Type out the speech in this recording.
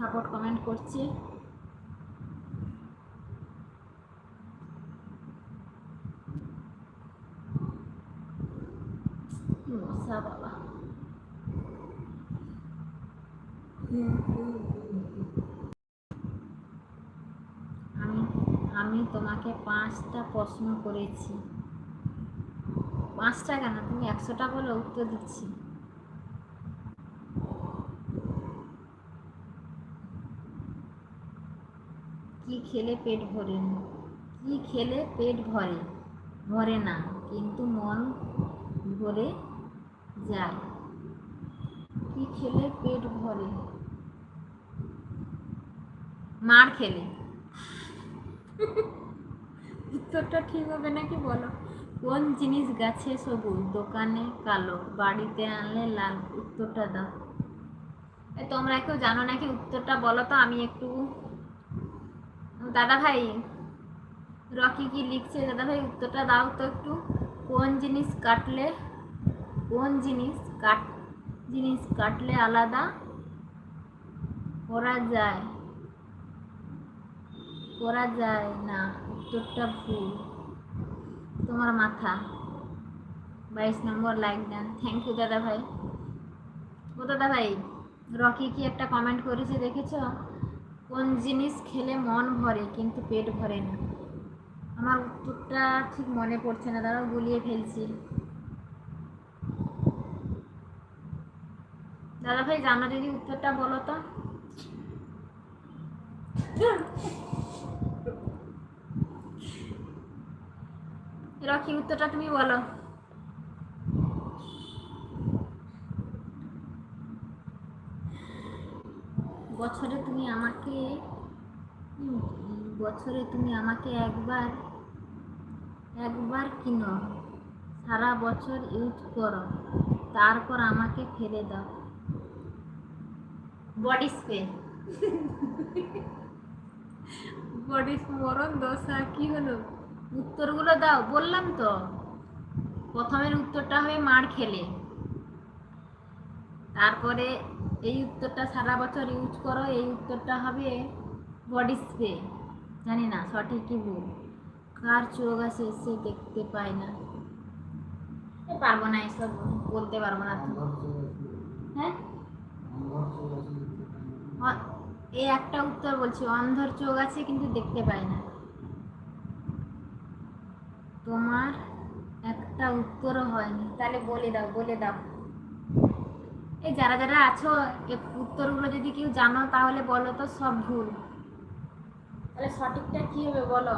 Support comment করছে। আমি আমি তোমাকে পাঁচটা প্রশ্ন করেছি। পাঁচটা কেন? তুমি একশোটা বলে উত্তর দিচ্ছি। কি খেলে পেট ভরে? কি খেলে পেট ভরে? ভরে না কিন্তু মন ভরে যায়। কি খেলে পেট ভরে? মার খেলে। উত্তরটা ঠিক হবে নাকি বলো? কোন জিনিস গাছে সবুজ দোকানে কালো বাড়িতে আনলে লাল? উত্তরটা দাও। তোমরা কেউ জানো নাকি উত্তরটা? বলো তো আমি একটু দাদা ভাই রকি কি লিখছে? দাদা ভাই উত্তরটা দাও তো একটু। কোন জিনিস কাটলে, কোন জিনিস কাট, জিনিস কাটলে আলাদা? করা যায়। করা যায় না, উত্তরটা ভুল। তোমার মাথা। বাইশ নম্বর লাইক দেন। থ্যাংক ইউ দাদা ভাই ও দাদা ভাই রকি কি একটা কমেন্ট করেছে দেখেছ? কোন জিনিস খেলে মন ভরে, কিন্তু পেট ভরে না। আমার উত্তরটা ঠিক মনে পড়ছে না, দাঁড়াও গুলিয়ে ফেলছি। দাদা ভাই জানো যদি উত্তরটা বলো তো। রকি, উত্তরটা তুমি বলো। বছরে তুমি আমাকে বছরে তুমি আমাকে একবার একবার কিনো। সারা বছর ইউজ করো। তারপর আমাকে ফেলে দাও। Body spray. বডি মরণ দশা কি হলো? উত্তরগুলো দাও। বললাম তো। প্রথমের উত্তরটা হবে মার খেলে। তারপরে এই উত্তরটা সারা বছর ইউজ করো, এই উত্তরটা হবে বডি স্প্রে জানি না, সঠিক কি ভুল? কার চোখ আছে সে দেখতে পায় না। পারব না এসব, বলতে পারব না। হ্যাঁ? এই একটা উত্তর বলছি, অন্ধর চোখ আছে কিন্তু দেখতে পায় না। তোমার একটা উত্তরও হয়নি। তাহলে বলে দাও বলে দাও। এই যারা যারা আছো উত্তরগুলো যদি কেউ জানো, তাহলে বলো তো সব ভুল। তাহলে সঠিকটা কি হবে বলো?